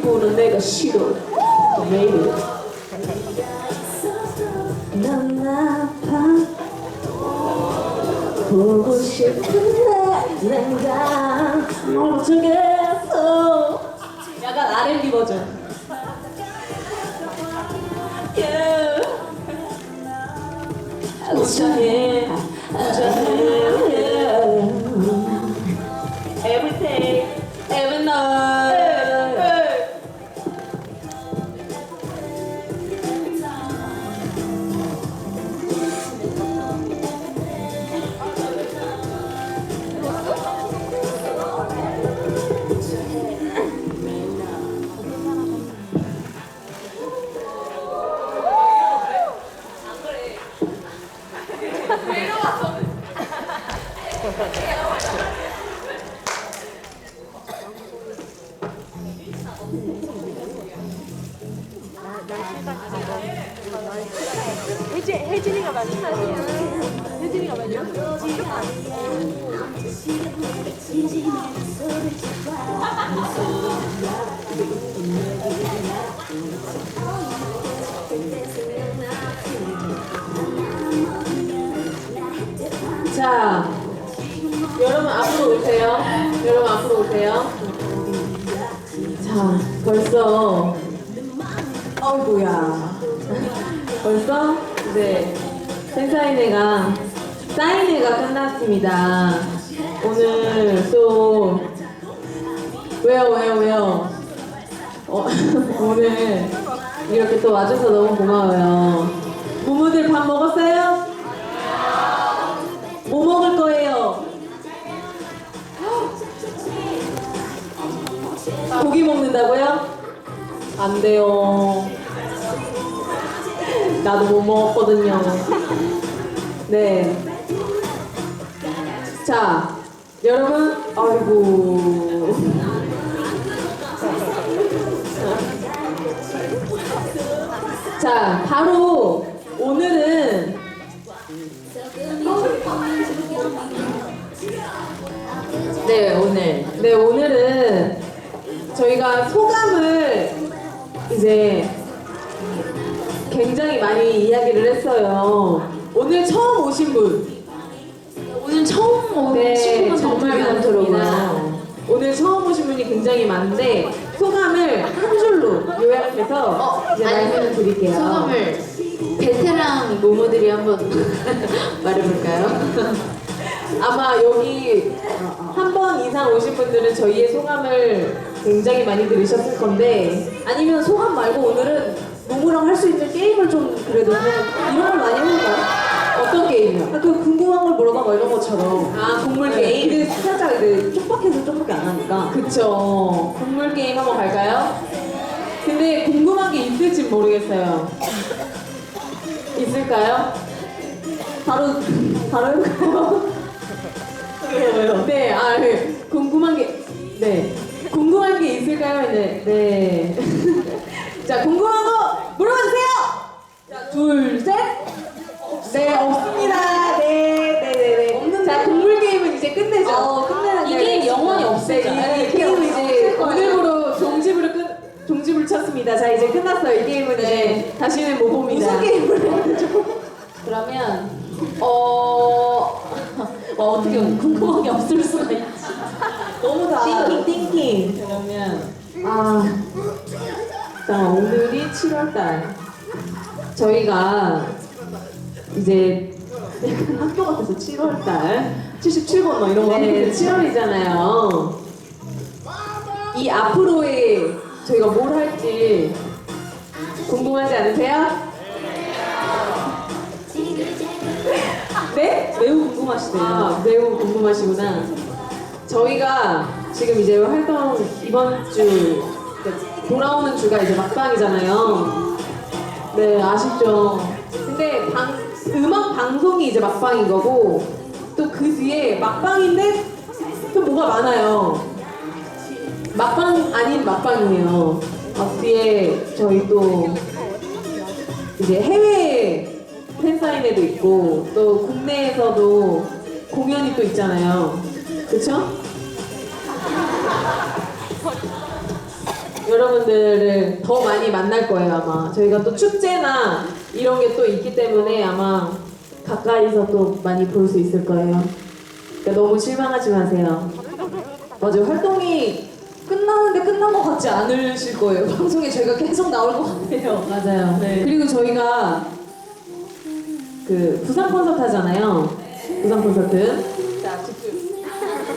이거는 내가 싫어. Maybe 넌 아파 보고 싶은데 내가 못하겠어 약간 R&B 버전. Yeah. 혜진, 혜진이가 많이 하세요. 혜진이가 하세요. 자, 여러분 앞으로 오세요. 여러분 앞으로 오세요. 자, 벌써 어이구야. 벌써 이제 팬사인회가 사인회가 끝났습니다. 오늘 또 왜요 왜요 왜요? 어, 오늘 이렇게 또 와줘서 너무 고마워요. 부모들 밥 먹었어요? 뭐 먹을 먹는다고요? 안 돼요. 나도 못 먹었거든요. 네. 자, 여러분, 아이고. 자, 바로 오늘은 네, 오늘. 네, 오늘은 저희가 소감을 이제 굉장히 많이 이야기를 했어요. 오늘 처음 오신 분. 오늘 처음 온 네, 친구분들 정말 많더라고요. 오늘 처음 오신 분이 굉장히 많은데 소감을 한 줄로 요약해서 어, 이제 말씀을 드릴게요. 소감을 베테랑 모모들이 한번 말해볼까요? 아마 여기 한 번 이상 오신 분들은 저희의 소감을 굉장히 많이 들으셨을 건데 아니면 소감 말고 오늘은 노무랑 할 수 있는 게임을 좀 그래도 좀 이런 걸 많이 해볼까요? 어떤 게임이요? 아, 그 궁금한 걸 물어봐 뭐 이런 것처럼 아 국물 네, 게임? 근데 살짝 이제 쪽박해서 쪽밖에 안 하니까 그쵸. 국물 게임 한번 갈까요? 근데 궁금한 게 있을지 모르겠어요. 있을까요? 바로 바로 해볼까요? 네, 아, 네. 궁금한 게, 네. 궁금한 게 있을까요? 네. 네. 자, 궁금한 거 물어봐주세요! 자, 둘, 셋. 네, 없습니다. 네, 네, 네, 네. 자, 국물 게임은 이제 끝내죠. 어, 끝내는 이게 영원히. 없을까요? 네, 이 게임은 이제. 오늘부로 종집을 끝, 종집을 쳤습니다. 자, 이제 끝났어요. 이 게임은 이제 다시는 못 봅니다. 무슨 게임을 해야 되죠? 그러면, 어, 어, 어떻게 궁금한 게 없을 수가 있지. 너무 다 띵킹 띵킹 그러면 아, 자 오늘이 7월달 저희가 이제 약간 학교 같아서 7월달 77번 뭐 이런 거 하는데 7월이잖아요 이 앞으로의 저희가 뭘 할지 궁금하지 않으세요? 네? 매우 궁금하시대요. 아, 매우 궁금하시구나. 저희가 지금 이제 활동 이번 주 돌아오는 주가 이제 막방이잖아요. 네, 아쉽죠. 근데 방, 음악 방송이 이제 막방인 거고 또 그 뒤에 막방인데 또 뭐가 많아요. 막방 아닌 막방이에요. 앞뒤에 저희 또 이제 해외 팬사인회도 있고 또 국내에서도 공연이 또 있잖아요. 그쵸? 여러분들을 더 많이 만날 거예요 아마 저희가 또 축제나 이런 게 또 있기 때문에 아마 가까이서 또 많이 볼 수 있을 거예요 그러니까 너무 실망하지 마세요 맞아요. 활동이 끝나는데 끝난 것 같지 않으실 거예요. 방송에 저희가 계속 나올 것 같아요. 맞아요 네. 그리고 저희가 그 부산 콘서트 하잖아요 부산 콘서트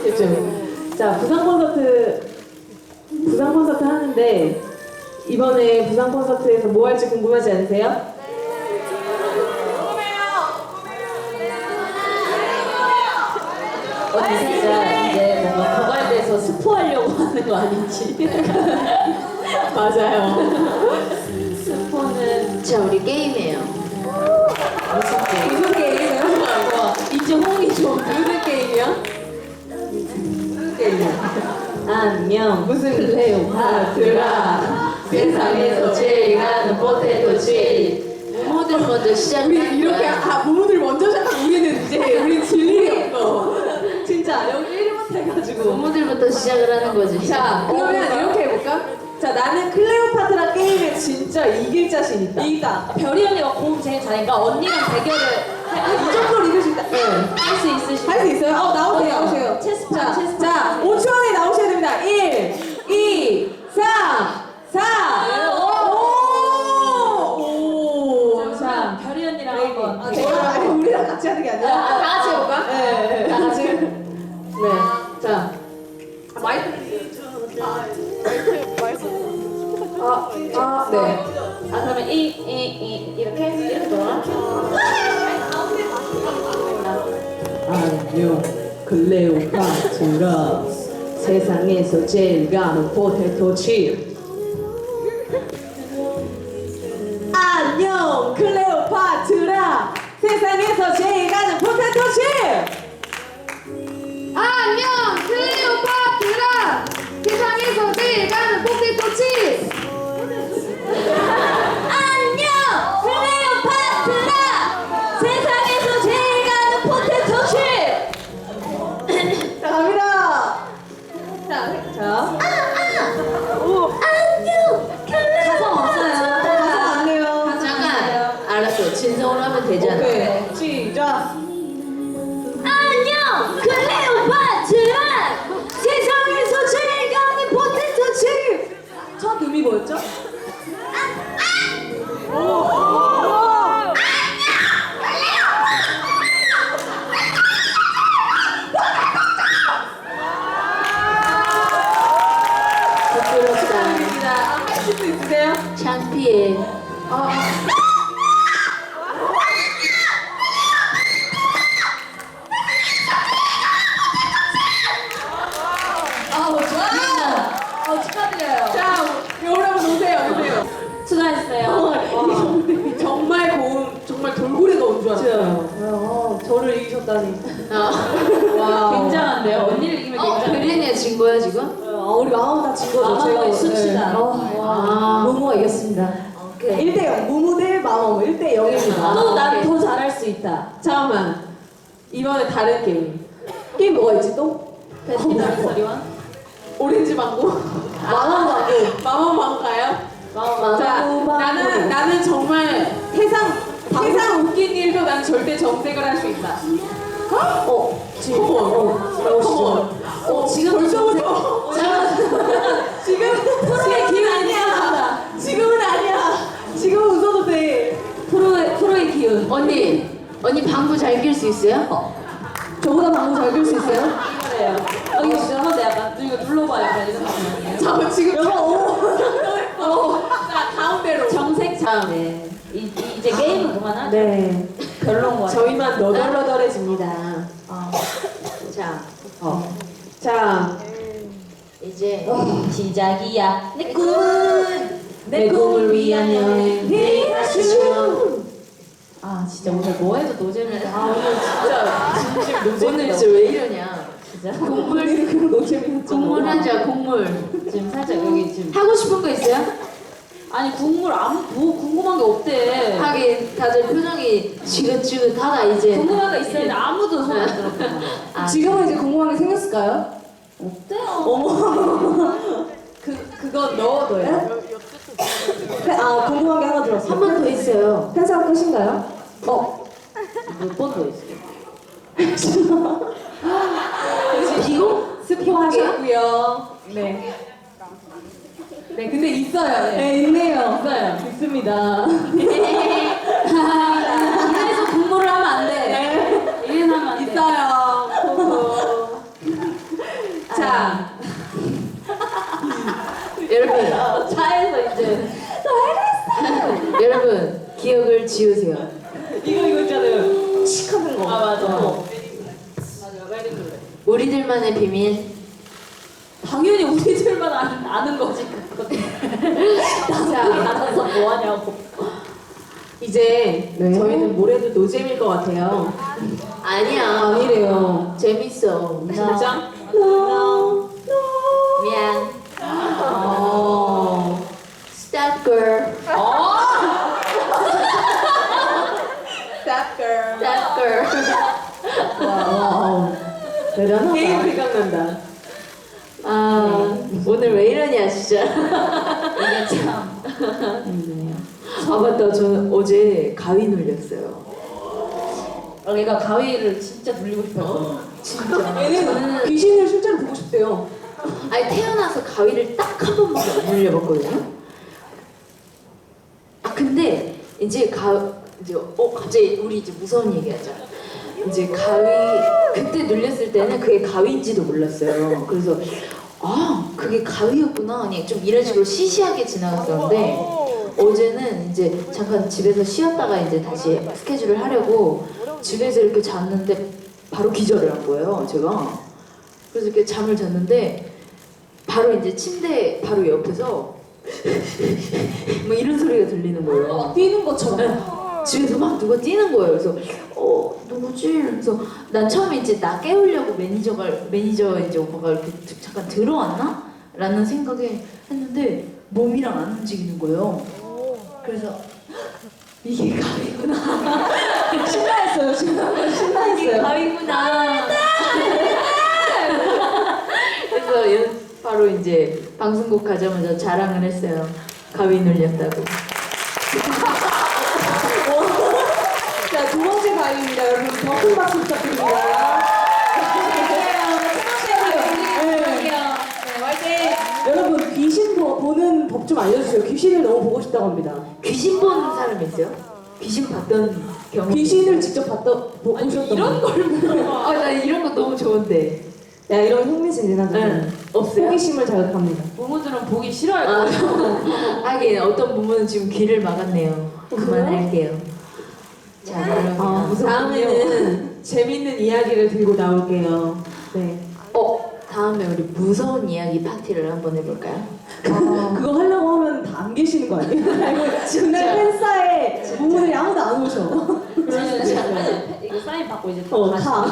집중 자 부산 콘서트 부산 콘서트 하는데 이번에 부산 콘서트에서 뭐 할지 궁금하지 않으세요? 언니 살짝 이제 뭔가 거갈돼서 스포하려고 하는 거 아닌지. 맞아요. 스포는 자 우리 게임이에요. 무슨 게임? 무슨 게임이에요? 와, 이제 호응이 좀. 무슨 게임이야? 안녕 무슨 클레오파트라 세상에서 제일 가는 포테토 칩. 모모들 먼저 우리 시작하는 이렇게 거야. 아 부모들 먼저 시작하면 우리는 이제 우리 질 일이 없어 진짜 여기 1위부터 해가지고 모모들부터 시작을 하는 거지. 자 그러면 이렇게 해볼까? 자 나는 클레오파트라 게임에 진짜 이길 자신 있다 이기다. 별이 언니가 고음 제일 잘하니까 언니랑 대결을 이 정도로 이길 수 있다 네. 할 수 있으시죠? 할 수 있어요? 어, 나오세요. 나오세요. 체스판, 자, 체스판. 자, 5초 안에 나오셔야 됩니다. 1, 2, 3, 4, 5. 오. 자, 별이 언니랑 네. 한번. 아, 제가 아니, 우리랑 같이 하는 게 아니라. 아, 다 같이 해볼까? 네, 네. 다 같이. 네. 자. 마이크. 아, 아, 네. 아, 그러면 이, 이, 이, 이렇게? 이렇게 돌아? 안녕, 클레오파트라. 세상에서 제일 가는 포테토 칩. 안녕, 클레오파트라. 세상에서 제일 가는 포테토 칩. 어, 정말 고음, 정말 돌고래가 온 줄 알았어요. 어, 저를 이기셨다니. 어. 와, 굉장한데요? 언니를 이기면 어, 굉장해. 별이언니가 진 거야, 지금? 어, 우리 마음 다진 거죠. 마마무의 제가 수치다. 네. 어, 아. 모모가 이겼습니다. 오케이. 1대 0. 무무 대 마마무 1대 0입니다. 또 난 더 잘할 수 있다. 잠깐만. 이번에 다른 게임. 게임 뭐가 있지 또? 배트맨 소리원? 오렌지 망고. 마마무하고. 마마 망가요? 자. 나는 나는 정말 세상 세상 웃긴 일도 난 절대 정색을 할 수 있다. 어, 지금. 컴온. 어, 컴온. 어, 지금 벌써부터. 지금 프로의 기운 아니야. 지금은 아니야. 지금은 웃어도 돼. 프로의, 프로의 기운. 언니, 언니 방구 잘 낄 수 있어요? 저보다 방금 잘끌 수 있어요? 어, 이거 진짜 약간, 이거 눌러봐. 약간 이런 거 아니에요? 자, 지금 여보. 자, 가운데로. 정색 다음에. 이, 이- 이제 게임은 그만하자. 네. 별로인 거 같아. 저희만 너덜너덜해집니다. 어. 자, 어. 자, 이제 시작이야. 내 꿈은 내 꿈을 위한 여행. 피카츄. 아 진짜 오늘 뭐 해도 노잼이다. 아 오늘 진짜 진심 오늘. 진짜 왜 이러냐? 진짜 노잼이었잖아. 국물 하자, 국물. 지금 살짝 여기 지금 하고 싶은 거 있어요? 아니 국물 아무 뭐 궁금한 게 없대. 하긴 다들 표정이 지긋지긋하다 이제. 궁금한 거 있어야 돼. 아무도 손 안 들었구나. 아, 지금은 이제 궁금한 게 생겼을까요? 없대요. 어머. 그 그건 넣어둬요. 아 궁금한 게 하나 들었어요. 한 번 더 있어요. 팬사가 끝인가요? 어. 몇 번 더 있어요? 비공 스포 하셨고요. 네. 네, 근데 있어요. 네. 네 있네요. 있어요. 있습니다. 이래서 공부를 하면 안 돼. 네. 이래서 하면 안 돼. 있어요. 자, 여러분 차에서 이제 여러분 기억을 지우세요. 이거 이거 있잖아요. 칙 하는 거. 아 맞아. 어. 우리들만의 비밀. 당연히 우리들만 아는, 거지. 자, 알아서 뭐 하냐고. 이제 네. 저희는 뭐래도 노잼일 것 같아요. 아니야. 아니래요. 재밌어. 진짜? No. 미안. 어. Stop girl. That girl. Stop girl. 와. 대단하다. 게임 생각난다. 아 오늘 왜 이러냐 진짜. 이게 참. 아 맞다. 저 어제 가위 눌렸어요. 아, 얘가 가위를 진짜 돌리고 싶어요. 진짜. 얘는 귀신을 실제로 보고 싶대요. 아니 태어나서 가위를 딱 한 번밖에 안 눌려봤거든요. 아 근데 이제 가 이제 어 갑자기 우리 이제 무서운 얘기하자. 이제 가위 그때 눌렸을 때는 그게 가위인지도 몰랐어요. 그래서 아 그게 가위였구나. 아니 좀 이런 식으로 시시하게 지나갔었는데 어제는 이제 잠깐 집에서 쉬었다가 이제 다시 스케줄을 하려고 집에서 이렇게 잤는데 바로 기절을 한 거예요. 제가. 그래서 이렇게 잠을 잤는데 바로 이제 침대 바로 옆에서 뭐 이런 소리가 들리는 거예요. 막 뛰는 것처럼. 집에서 막 누가 뛰는 거예요. 그래서 어 누구지? 그래서 난 처음에 이제 나 깨우려고 매니저가 매니저 이제 오빠가 이렇게 드- 잠깐 들어왔나? 라는 생각에 했는데 몸이랑 안 움직이는 거예요. 그래서 이게 가위구나. 신나했어요. 신나. 이게 신나했어요. 가위구나. 그래서 연- 바로 이제 방송국 가자마자 자랑을 했어요. 가위 눌렸다고. 자, 두 번째 가위입니다. 여러분, 더 큰 박수 부탁드립니다. 네. 여러분, 귀신 보, 보는 법 좀 알려주세요. 귀신을 너무 보고 싶다고 합니다. 귀신 보는 사람 있어요? 귀신 봤던 경험. 귀신을 직접 봤다, 보, 보셨던 이런 분. 아, 나 이런 거 너무 좋은데. 야, 이런 흥미진진하죠. 응. 없어요? 호기심을 자극합니다. 부모들은 보기 싫어할 아, 거예요. 하긴 어떤 부분은 지금 귀를 막았네요. 그만할게요. 자, 그러면 아, 무슨 다음에는 재밌는 이야기를 들고 나올게요. 네. 어 다음에 우리 무서운 이야기 파티를 한번 해볼까요? 그거 하려고 하면 다 안 계시는 거 아니에요? 그날 팬사에 부모들이 아무도 안 오셔. 이거 사인 받고 이제 어, 가.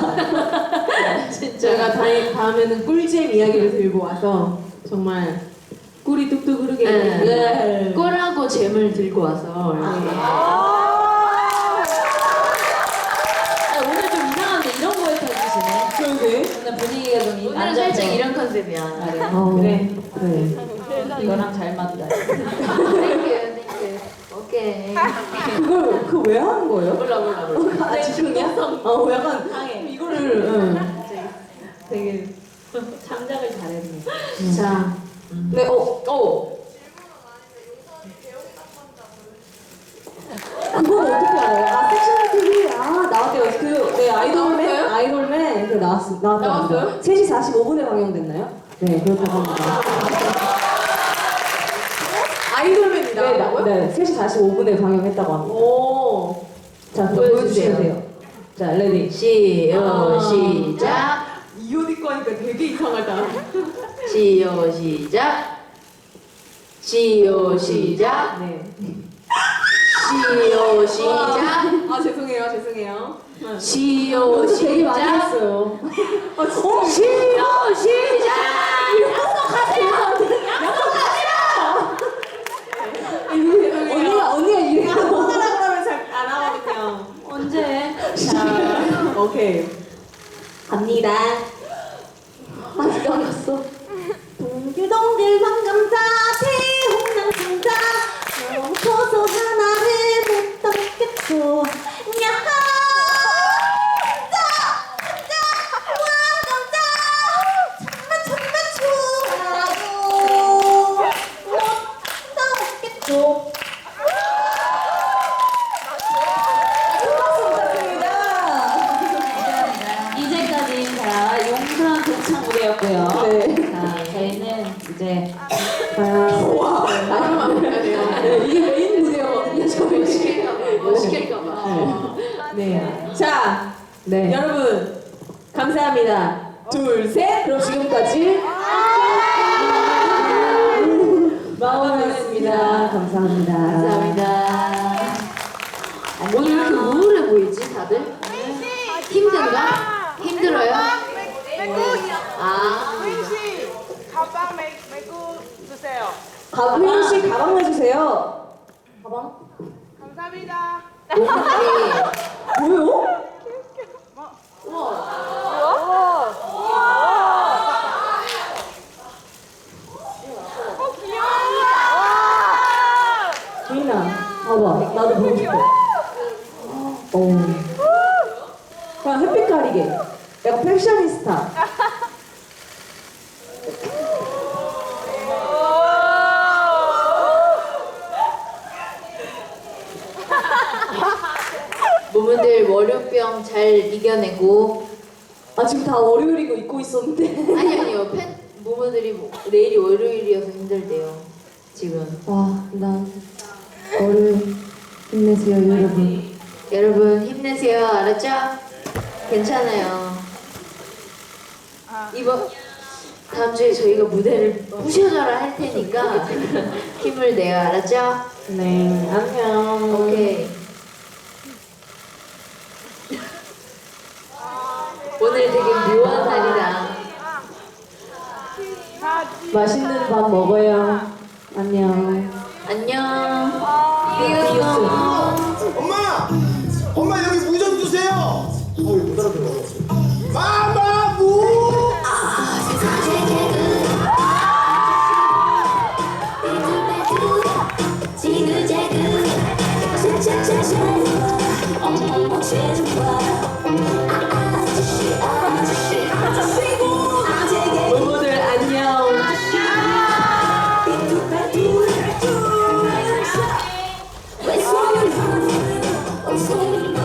제가 다이, 다음에는 꿀잼 이야기를 들고 와서 정말 꿀이 뚝뚝 흐르게 네. 네. 꿀하고 잼을 들고 와서 이렇게. 아, 오늘 좀 이상한데 이런 거에 터지시네. 그러게. 오늘 분위기가 안 살짝? 이런 컨셉이야. 어, 그래. 그래. 이거랑 잘 맞다. 땡큐 땡큐. 오케이. 그걸 그 왜 하는 거예요? 몰라 몰라 몰라. 아, 지금이야? 어, 약간 이거를 응. 되게 참작을 잘했네. 자. 네, 어, 어. 그건 어떻게 알아요? 아, 섹션al TV 아 나왔대요. 그, 네 아이돌 그 나왔? 합니다. 3시 45분에 방영됐나요? 네, 그렇다고 합니다. 아이돌맨이 네? 나, 네, 3시 45분에 방영했다고 합니다. 오. 자, 그럼 보여주세요. 돼요. 자, 레디. 시요 아. 시작. 이옷 입고 하니까 되게 이상하다. 시요 시작. 시요 시작. 네. 시오 아, 시작 아 죄송해요 죄송해요. 아. 시오 저도 되게 많이 시작 했어요. 아 진짜. 어, 시오 시작 언니가 언니가 이래요. 내가 혼나라 그러면 잘 안 하거든요. 언제? 자 오케이. 갑니다. 아직 안 갔어. 동글동글 황감자 태홍남감자 영포소 하나 자, 네. 여러분 감사합니다. 둘, 셋. 그럼 지금까지 마음이었습니다. 감사합니다. 감사합니다 오늘 왜 이렇게 우울해 보이지 다들? 힘든가? 힘들어요? 아 씨 가방 메, 메고 주세요. 가빈 씨 가방 내주세요. 가방? 감사합니다. 오늘이 뭐요? 주인아, 봐봐. 나도 보고 싶어. 어. 그냥 햇빛 가리게. 약간 패셔니스타. 모모들 월요병 잘 이겨내고 아 지금 다 월요일이고 입고 있었는데. 아니 아니요 팬 모모들이 뭐- 내일이 월요일이어서 힘들대요 지금 와, 난 월요일 힘내세요, 여러분. 여러분 힘내세요 알았죠? 괜찮아요 이번 다음 주에 저희가 무대를 부셔져라 할 테니까 힘을 내요 알았죠? 네, 안녕. 오케이 오늘 되게 묘한 날이다 맛있는 밥 먹어요. 안녕. 안녕 비